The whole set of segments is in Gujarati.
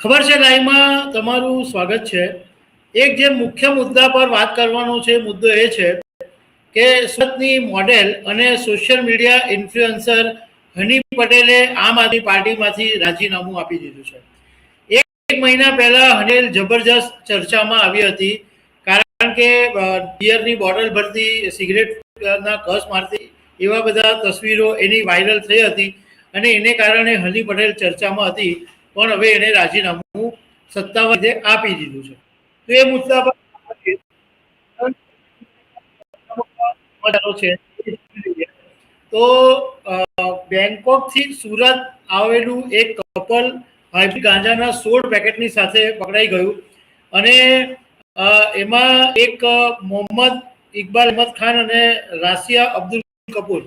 ખબર છે લાઈવમાં તમારું સ્વાગત છે. એક જે મુખ્ય મુદ્દા પર વાત કરવાનો છે મુદ્દો એ છે કે સુરતની મોડેલ અને સોશિયલ મીડિયા ઇન્ફ્લુએન્સર હની પટેલે આમ આદમી પાર્ટીમાંથી રાજીનામું આપી દીધું છે. એક મહિના પહેલા હનેલ જબરજસ્ત ચર્ચામાં આવી હતી, કારણ કે બિયરની બોટલ ભરતી સિગરેટના કસ મારતી, એવા બધા તસવીરો એની વાયરલ થઈ હતી અને એને કારણે હની પટેલ ચર્ચામાં હતી. પણ હવે એને રાજીનામું સત્તાવાર રીતે આપી દીધું છે. તો એ મુદ્દા પર છે. તો બેંકોકથી સુરત આવેલું એક કપલ હાઇબ્રિડ ગાંજાના સોળ પેકેટની સાથે પકડાઈ ગયું અને એમાં એક મોહમ્મદ ઇકબાલ અહમદ ખાન અને રાસિયા અબ્દુલ કપૂર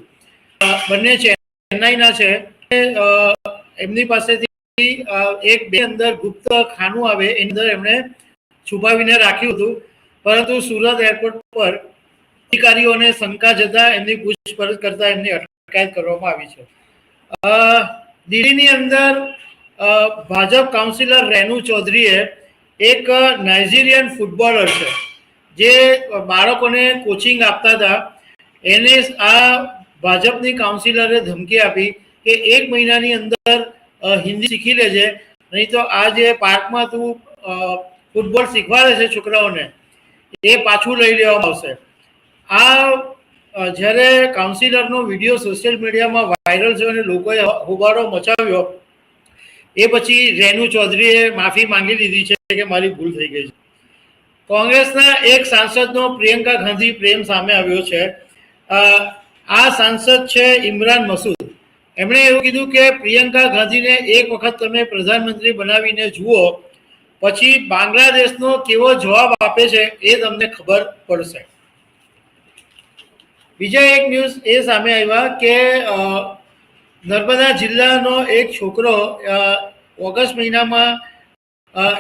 બંને છે ચેન્નાઈના છે. એમની પાસેથી એક બે અંદર ગુપ્ત ખાનું આવે, એની અંદર એમણે છુપાવીને રાખ્યું હતું. પરંતુ સુરત એરપોર્ટ પર અધિકારીઓને શંકા જતા એમની પૂછપરછ કરતા એમની અટકાયત કરવામાં આવી છે. દિલ્હીની અંદર ભાજપ કાઉન્સિલર રેનુ ચૌધરીએ એક નાઇજીરિયન ફૂટબોલર છે, જે બાળકોને કોચિંગ આપતા હતા. એને આ ભાજપની કાઉન્સિલરે ધમકી આપી કે એક મહિનાની અંદર હિન્દી શીખી લેજે. નહીં તો આ જે પાર્કમાં તું ફૂટબોલ શીખવાડે છે છોકરાઓને, એ પાછું લઈ લેવામાં આવશે. આ જ્યારે કાઉન્સિલરનો વીડિયો સોશિયલ મીડિયામાં વાયરલ થયો અને લોકોએ હોબાળો મચાવ્યો, એ પછી રેનુ ચૌધરીએ માફી માંગી લીધી છે કે મારી ભૂલ થઈ ગઈ છે. કોંગ્રેસના એક સાંસદનો પ્રિયંકા ગાંધી પ્રેમ સામે આવ્યો છે. આ સાંસદ છે ઇમરાન મસૂદ. એમણે એવું કીધું કે, પ્રિયંકા ગાંધીને એક વખત તમે પ્રધાનમંત્રી બનાવીને જુઓ, પછી બાંગ્લાદેશનો કેવો જવાબ આપે છે એ તમને ખબર પડશે. બીજા એક ન્યૂઝ એ સામે આવ્યા કે નર્મદા જિલ્લાનો એક છોકરો ઓગસ્ટ મહિનામાં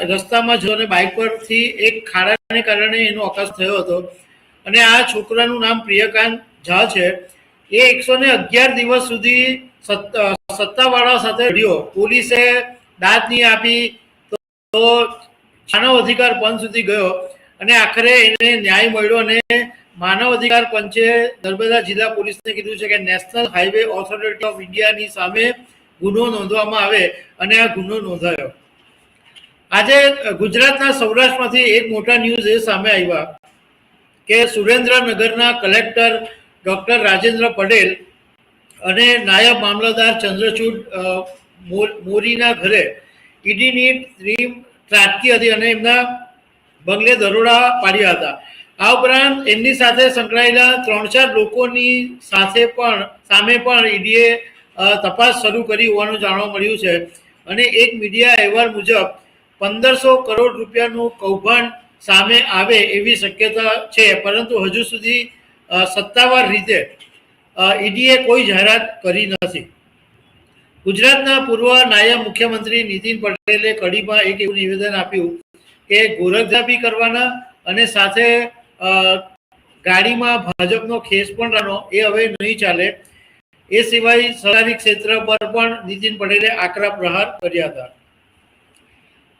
રસ્તામાં જો અને બાઇક પરથી એક ખાડાને કારણે એનો અકસ્માત થયો હતો. અને આ છોકરાનું નામ પ્રિયકાંત ઝા છે. એ એકસો ને અગિયાર દિવસ સુધી સત્ત- સત્તાવાળા સાથે લડ્યો. પોલીસે દાદ નહીં આપી તો માનવ અધિકાર પંચ સુધી ગયો અને આખરે એને ન્યાય મળ્યો અને માનવ અધિકાર પંચે નર્મદા જિલ્લા પોલીસને કીધું છે કે નેશનલ હાઈવે ઓથોરિટી ઓફ ઇન્ડિયાની સામે ગુનો નોંધવામાં આવે અને આ ગુનો નોંધાયો. આજે ગુજરાતના સૌરાષ્ટ્રમાંથી એક મોટા ન્યૂઝ એ સામે આવ્યા કે સુરેન્દ્રનગરના કલેક્ટર ડોક્ટર રાજેન્દ્ર પટેલ અને નાયબ મામલતદાર ચંદ્રચૂડ મોર- મોરીના ઘરે ઈડીની ટીમ ત્રાટકી હતી અને એમના બંગલે દરોડા પાડ્યા હતા. આ ઉપરાંત એમની સાથે સંકળાયેલા ત્રણ ચાર લોકોની સાથે પણ, સામે પણ ઈડીએ તપાસ શરૂ કરી હોવાનું જાણવા મળ્યું છે. અને એક મીડિયા અહેવાલ મુજબ, પંદરસો કરોડ રૂપિયાનું કૌભાંડ સામે આવે એવી શક્યતા છે, પરંતુ હજુ સુધી સત્તાવાર રીતે ઈડીએ કોઈ જાહેરાત કરી નથી. ગુજરાતના પૂર્વ નાયબ મુખ્યમંત્રી નીતિન પટેલે કડીમાં એક એવું નિવેદન આપ્યું કે ગોરખધાપી કરવાના અને સાથે ગાડીમાં ભાજપનો ખેસ પણ રાખવાનો એ હવે નહીં ચાલે. એ સિવાય સરકારી ક્ષેત્ર પર પણ નીતિન પટેલે આકરા પ્રહાર કર્યા હતા.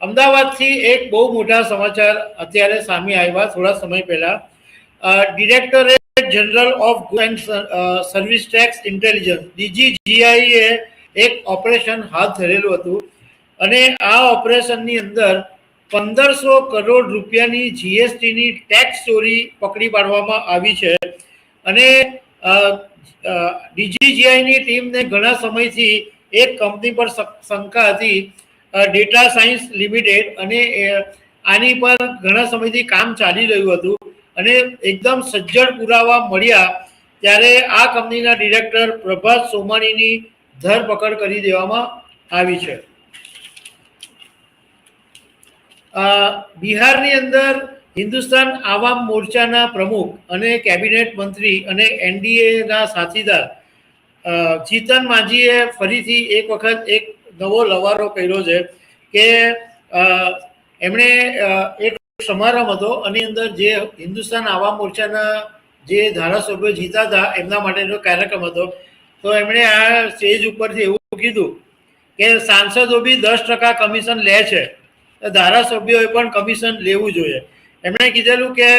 અમદાવાદથી એક બહુ મોટા સમાચાર અત્યારે સામે આવ્યા થોડા સમય પહેલા. Directorate general of good and service tax intelligence ડીજીજીઆઈએ એક ઓપરેશન હાથ ધરેલું હતું. અને આ ઓપરેશનની અંદર પંદરસો કરોડ રૂપિયાની જીએસટીની ટેક્સ ચોરી પકડી પાડવામાં આવી છે. અને ડીજીજીઆઈની ટીમને ઘણા સમયથી એક કંપની પર શંકા હતી. ડેટા સાયન્સ લિમિટેડ અને આની પર ઘણા સમયથી કામ ચાલી રહ્યું હતું. અને એકદમ સજ્જડ પુરાવા મળ્યા ત્યારે આ કંપનીના ડિરેક્ટર પ્રભાત સોમાણીની ધરપકડ કરી દેવામાં આવી છે. બિહારની અંદર હિન્દુસ્તાન આવામ મોરચાના પ્રમુખ અને કેબિનેટ મંત્રી અને એનડીએના સાથીદાર ચિતન માજીએ ફરીથી એક વખત એક નવો લવારો કર્યો છે કે એમણે એક સમારંભ હતો આની અંદર જે હિન્દુસ્તાન આવા મોરચાના જે ધારાસભ્યો જીતા હતા, એમના માટેનો કાર્યક્રમ હતો. તો એમણે આ સ્ટેજ ઉપરથી એવું કીધું કે સાંસદો બી દસ ટકા કમિશન લે છે. ધારાસભ્યોએ પણ કમિશન લેવું જોઈએ. એમણે કીધેલું કે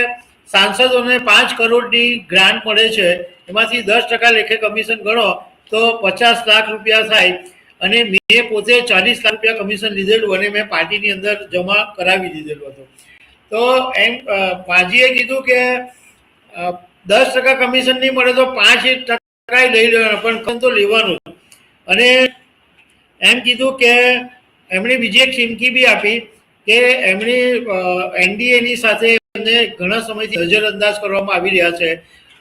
સાંસદોને પાંચ કરોડની ગ્રાન્ટ મળે છે, એમાંથી દસ ટકા લેખે કમિશન ગણો તો પચાસ લાખ રૂપિયા થાય. અને મેં પોતે ચાલીસ લાખ રૂપિયા કમિશન લીધેલું અને મેં પાર્ટીની અંદર જમા કરાવી દીધેલું હતું. તો એમ પાજીએ કીધું કે દસ ટકા કમિશન નહીં મળે તો પાંચ ટકા લઈ લેવાનું, પણ તો લેવાનું અને એમ કીધું કે, એમણે બીજી એક ચીમકી બી આપી કે એમણે એનડીએની સાથે એમને ઘણા સમયથી નજરઅંદાજ કરવામાં આવી રહ્યા છે.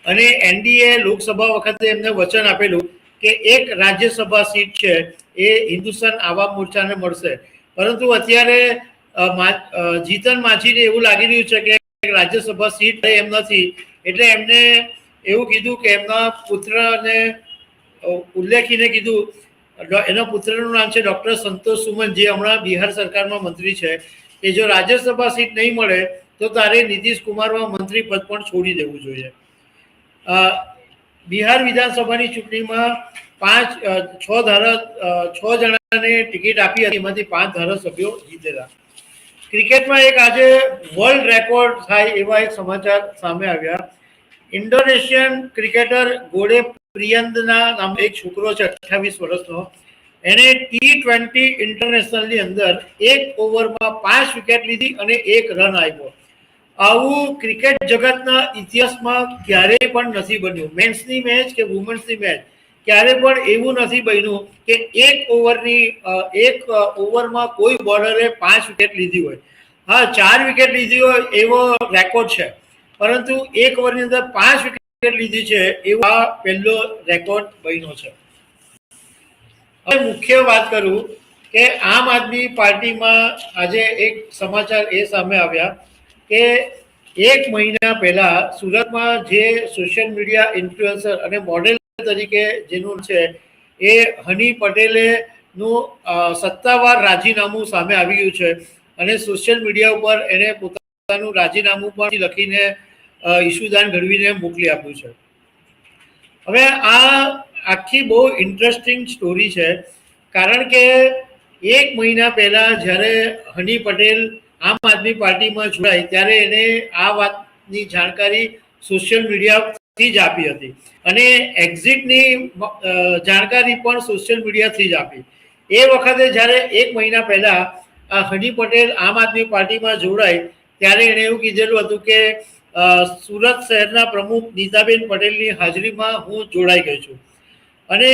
અને એનડીએ લોકસભા વખતે એમને વચન આપેલું કે એક રાજ્યસભા સીટ છે, એ હિન્દુસ્તાન આવામ મોરચાને મળશે. પરંતુ અત્યારે જીતન માછીને એવું લાગી રહ્યું છે કે રાજ્યસભા સીટ એમ નથી. એટલે એમને એવું કીધું કે એમના પુત્રને ઉલ્લેખીને કીધું એના પુત્રનું નામ છે ડૉક્ટર સંતોષ સુમન, જે હમણાં બિહાર સરકારમાં મંત્રી છે. એ જો રાજ્યસભા સીટ નહીં મળે, તો તારે નીતિશ કુમારમાં મંત્રી પદ પણ છોડી દેવું જોઈએ. બિહાર વિધાનસભાની ચૂંટણીમાં પાંચ છ ધારા છ જણાને ટિકિટ આપી હતી. એમાંથી પાંચ ધારાસભ્યો જીતેલા. ક્રિકેટમાં એક આજે વર્લ્ડ રેકોર્ડ થાય એવા એક સમાચાર સામે આવ્યા. ઇન્ડોનેશિયન ક્રિકેટર ગોડે પ્રિયંદના નામ એક છોકરો છે, અઠ્ઠાવીસ વર્ષનો. એણે ટી ટ્વેન્ટી ઇન્ટરનેશનલની અંદર એક ઓવરમાં પાંચ વિકેટ લીધી અને એક રન આપ્યો. આવું ક્રિકેટ જગતના ઇતિહાસમાં ક્યારેય પણ નથી બન્યું. મેન્સની મેચ કે વુમન્સની મેચ ક્યારે પણ એવું નથી બન્યું કે એક ઓવરની એક ઓવરમાં કોઈ બોલરે પાંચ વિકેટ લીધી હોય. હા, ચાર વિકેટ લીધી હોય એવો રેકોર્ડ છે. પરંતુ એક ઓવરની અંદર પાંચ વિકેટ લીધી છે એવો આ પહેલો રેકોર્ડ બન્યો છે. હવે મુખ્ય વાત કરું કે આમ આદમી પાર્ટીમાં આજે એક સમાચાર એ સામે આવ્યા કે એક મહિના પહેલા સુરતમાં જે સોશિયલ મીડિયા ઇન્ફ્લુએન્સર અને મોડેલ તરીકે જેનું છે એ હની પટેલે નું સત્તાવાર રાજીનામું સામે આવી ગયું છે. અને સોશિયલ મીડિયા ઉપર એને પોતાનું રાજીનામું પણ લખીને ઈશુદાન ઘડવીને મોકલી આપ્યું છે. હવે આ આખી બહુ ઇન્ટરેસ્ટિંગ સ્ટોરી છે. કારણ કે એક મહિના પહેલા જ્યારે હની પટેલ આમ આદમી પાર્ટીમાં જોડાઈ ત્યારે એને આ વાતની જાણકારી સોશિયલ મીડિયાથી જ આપી હતી. અને એક્ઝિટની જાણકારી પણ સોશિયલ મીડિયાથી જ આપી. એ વખતે જ્યારે એક મહિના પહેલા આ હની પટેલ આમ આદમી પાર્ટીમાં જોડાઈ, ત્યારે એણે એવું કીધેલું હતું કે સુરત શહેરના પ્રમુખ નીતાબેન પટેલની હાજરીમાં હું જોડાઈ ગઈ છું. અને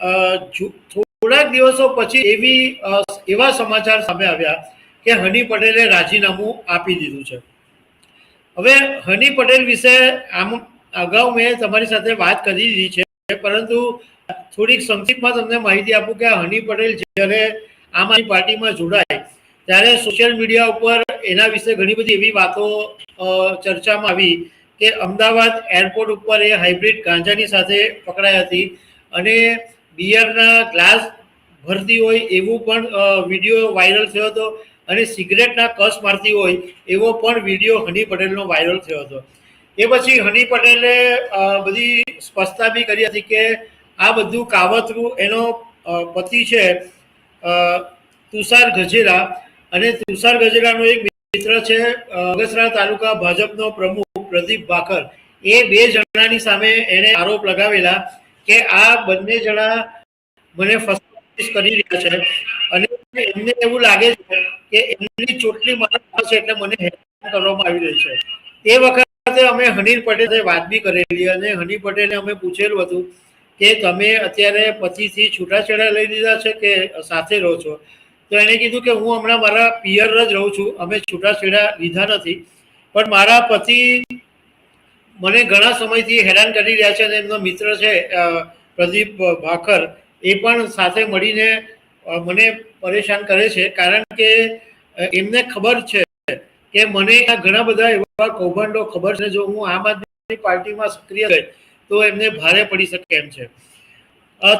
થોડાક દિવસો પછી એવી એવા સમાચાર સામે આવ્યા કે હની પટેલે રાજીનામું આપી દીધું છે. હવે હની પટેલ વિશે આમ અગાઉ મેં તમારી સાથે વાત કરી દીધી છે, પરંતુ થોડીક સંક્ષિપ્તમાં તમને માહિતી આપું કે હની પટેલ જ્યારે આમ આદમી પાર્ટીમાં જોડાય. ત્યારે સોશિયલ મીડિયા ઉપર એના વિશે ઘણી બધી એવી વાતો ચર્ચામાં આવી કે અમદાવાદ એરપોર્ટ ઉપર એ હાઇબ્રિડ ગાંજાની સાથે પકડાઈ હતી અને બિયરના ગ્લાસ ભરતી હોય એવું પણ વીડિયો વાયરલ થયો હતો અને સિગરેટના કસ મારતી હોય એવો પણ વીડિયો હની પટેલનો વાયરલ થયો હતો. એ પછી હની પટેલે બધી સ્પષ્ટતા બી કરી હતી કે આ બધું કાવતરું, એનો પતિ છે તુષાર ગજેરા અને તુષાર ગજેરાનો એક મિત્ર છે અગસરા તાલુકા ભાજપનો પ્રમુખ પ્રદીપ ભાકર એ બે જણાની સામે એને આરોપ લગાવેલા કે આ બંને જણા મને ફસાવીશ કરી રહ્યા છે. અને એમને એવું લાગે છે કે એમની ચોટલી મારા છે, એટલે મને હેરાન કરવામાં આવી રહી છે. તે વખતે અમે હનીર પટેલ સાથે વાત બી કરેલી અને હનીર પટેલે અમે પૂછેલું હતું કે તમે અત્યારે પતિથી છૂટાછેડા લઈ લીધા છે કે સાથે રહો છો? તો એણે કીધું કે હું હમણાં મારા પિયર જ રહું છું, અમે છૂટાછેડા લીધા નથી. પણ મારા પતિ મને ઘણા સમયથી હેરાન કરી રહ્યા છે અને એમનો મિત્ર છે પ્રદીપ ભાખર, એ પણ સાથે મળીને મને પરેશાન કરે છે. કારણ કે એમને ખબર છે કે મને ઘણા બધા એવા કૌભાંડો ખબર છે જો હું આમ આદમી પાર્ટીમાં સક્રિય રહે તો એમને ભારે પડી શકે એમ છે.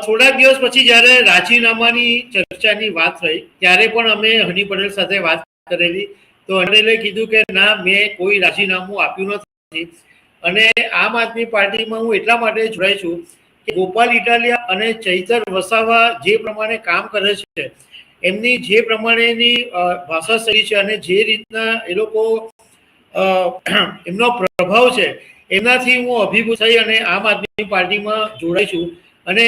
થોડાક દિવસ પછી જ્યારે રાજીનામાની ચર્ચાની વાત થઈ, ત્યારે પણ અમે હની પટેલ સાથે વાત કરેલી. તો અનિલે કીધું કે ના, મેં કોઈ રાજીનામું આપ્યું નથી. અને આમ આદમી પાર્ટીમાં હું એટલા માટે જોડાઈ છું કે ગોપાલ ઇટાલિયા અને ચૈતર વસાવા જે પ્રમાણે કામ કરે છે એમની જે પ્રમાણેની ભાષા શૈલી છે અને જે રીતના એ લોકો એમનો પ્રભાવ છે, એનાથી હું અભિભૂત થઈ અને આમ આદમી પાર્ટીમાં જોડાઈ છું. અને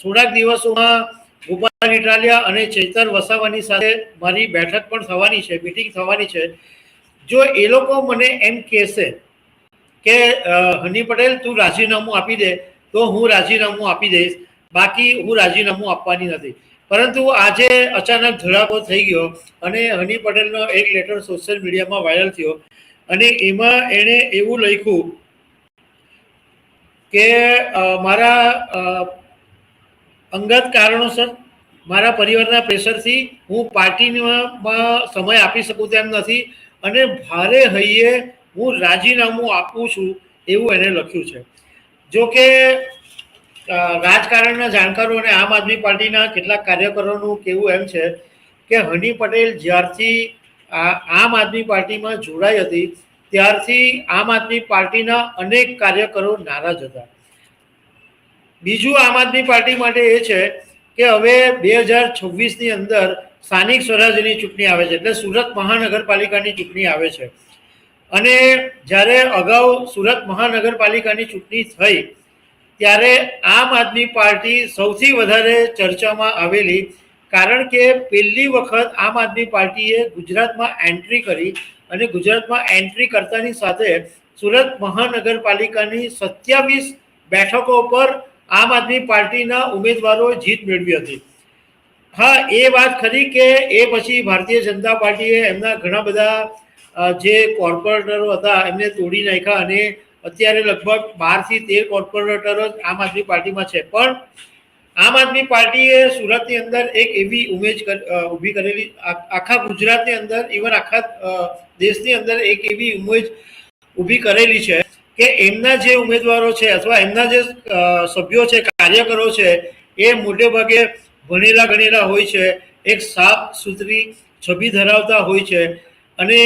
થોડાક દિવસોમાં ગોપાલ ઇટાલિયા અને ચેતર વસાવાની સાથે મારી બેઠક પણ થવાની છે, મિટિંગ થવાની છે. જો એ લોકો મને એમ કહેશે કે હની પટેલ, તું રાજીનામું આપી દે, તો હું રાજીનામું આપી દઈશ. બાકી હું રાજીનામું આપવાની નથી. પરંતુ આજે અચાનક ધડાકો થઈ ગયો અને હની પટેલનો એક લેટર સોશિયલ મીડિયામાં વાયરલ થયો. અને એમાં એણે એવું લખ્યું કે મારા અંગત કારણોસર મારા પરિવારના પ્રેશરથી હું પાર્ટીમાં સમય આપી શકું તેમ નથી અને ભારે હૈયે હું રાજીનામું આપું છું એવું એને લખ્યું છે. જો કે રાજકારણના જાણકારો અને આમ આદમી પાર્ટીના કેટલાક કાર્યકરોનું કહેવું એમ છે કે હની પટેલ જ્યારથી આમ આદમી પાર્ટીમાં જોડાઈ હતી, ત્યારથી આમ આદમી પાર્ટીના અનેક કાર્યકરો નારાજ હતા. બીજું આમ આદમી પાર્ટી માટે એ છે કે હવે બે હજાર છવ્વીસની અંદર સ્થાનિક સ્વરાજ્યની ચૂંટણી આવે છે, એટલે સુરત મહાનગરપાલિકાની ચૂંટણી આવે છે. અને જ્યારે અગાઉ સુરત મહાનગરપાલિકાની ચૂંટણી થઈ ત્યારે આમ આદમી પાર્ટી સૌથી વધારે ચર્ચામાં આવેલી, કારણ કે પહેલી વખત આમ આદમી પાર્ટીએ ગુજરાતમાં એન્ટ્રી કરી અને ગુજરાતમાં એન્ટ્રી કરતાની સાથે સુરત મહાનગરપાલિકાની સત્યાવીસ બેઠકો પર આમ આદમી પાર્ટીના ઉમેદવારોએ જીત મેળવી હતી. હા, એ વાત ખરી કે એ પછી ભારતીય જનતા પાર્ટીએ એમના ઘણા બધા જે કોર્પોરેટરો હતા એમને તોડી નાખ્યા અને અત્યારે લગભગ બારથી તેર કોર્પોરેટરો જ આમ આદમી પાર્ટીમાં છે. પણ આમ આદમી પાર્ટીએ સુરતની અંદર એક એવી ઉમેજ ઊભી કરેલી. આખા ગુજરાતની અંદર ઇવન આખા દેશની અંદર એક એવી ઉમેજ ઊભી કરેલી છે કે એમના જે ઉમેદવારો છે અથવા એમના જે સભ્યો છે, કાર્યકરો છે, એ મોટે ભાગે ભણેલા ગણેલા હોય છે, એક સાફ સુથરી છબી ધરાવતા હોય છે અને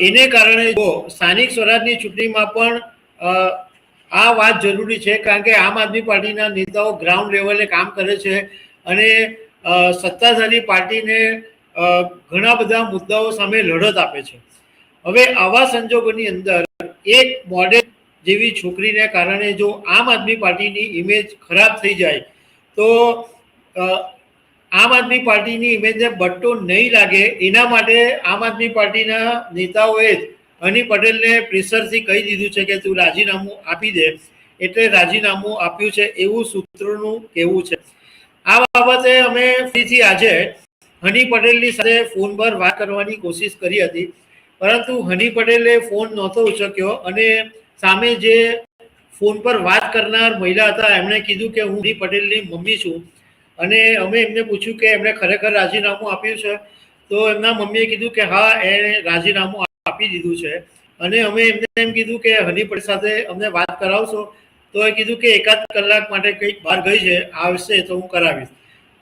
એને કારણે જો સ્થાનિક સ્વરાજની ચૂંટણીમાં પણ આ વાત જરૂરી છે કારણ કે આમ આદમી પાર્ટીના નેતાઓ ગ્રાઉન્ડ લેવલે કામ કરે છે અને સત્તાધારી પાર્ટીને ઘણા બધા મુદ્દાઓ સામે લડત આપે છે. હવે આવા સંજોગોની અંદર એક મોડેલ જેવી છોકરીને કારણે જો આમ આદમી પાર્ટીની ઇમેજ ખરાબ થઈ જાય, તો આમ આદમી પાર્ટીની ઇમેજને બટ્ટો નહીં લાગે, એના માટે આમ આદમી પાર્ટીના નેતાઓએ જ હની પટેલને પ્રેશરથી કહી દીધું છે કે તું રાજીનામું આપી દે, એટલે રાજીનામું આપ્યું છે એવું સૂત્રોનું કહેવું છે. આ બાબતે અમે ફરીથી આજે હની પટેલની સાથે ફોન પર વાત કરવાની કોશિશ કરી હતી, પરંતુ હની પટેલે ફોન નહોતો ઉચક્યો અને સામે જે ફોન પર વાત કરનાર મહિલા હતા, એમણે કીધું કે હું હની પટેલની મમ્મી છું અને અમે એમને પૂછ્યું કે એમણે ખરેખર રાજીનામું આપ્યું છે. તો એમના મમ્મીએ કીધું કે હા, એણે રાજીનામું આપી દીધું છે. અને અમે એમને એમ કીધું કે હની પટેલ સાથે અમને વાત કરાવશો. તો એ કીધું કે એકાદ કલાક માટે કંઈક બહાર ગઈ છે, આવશે તો હું કરાવીશ.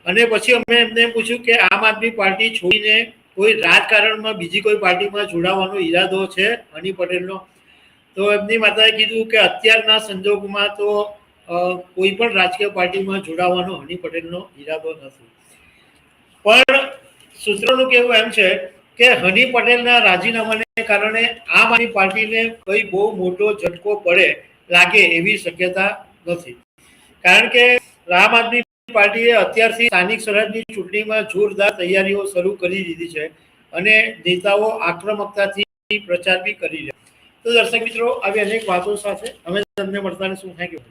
અને પછી અમે એમને એમ પૂછ્યું કે આમ આદમી પાર્ટી છોડીને કોઈ રાજકારણમાં બીજી કોઈ પાર્ટીમાં જોડાવાનો ઈરાદો છે હની પટેલનો? તો એમની માતાએ કીધું કે અત્યારના સંજોગમાં તો કોઈ પણ રાજકીય પાર્ટીમાં જોડાવાનો હની પટેલનો ઈરાદો નથી. પણ સૂત્રોનું કહેવું એમ છે કે હની પટેલના રાજીનામાને કારણે આમ આદમી પાર્ટીને કોઈ બહુ મોટો ઝટકો પડે લાગે એવી શક્યતા નથી. કારણ કે આમ આદમી પાર્ટીએ અત્યારથી સ્થાનિક સ્વરાજની ચૂંટણીમાં જોરદાર તૈયારીઓ શરૂ કરી દીધી છે અને નેતાઓ આક્રમકતાથી પ્રચાર બી કરી રહ્યા તો દર્શક મિત્રો આવી અનેક વાતો સાથે અમે તમને મળતા શું થેન્ક યુ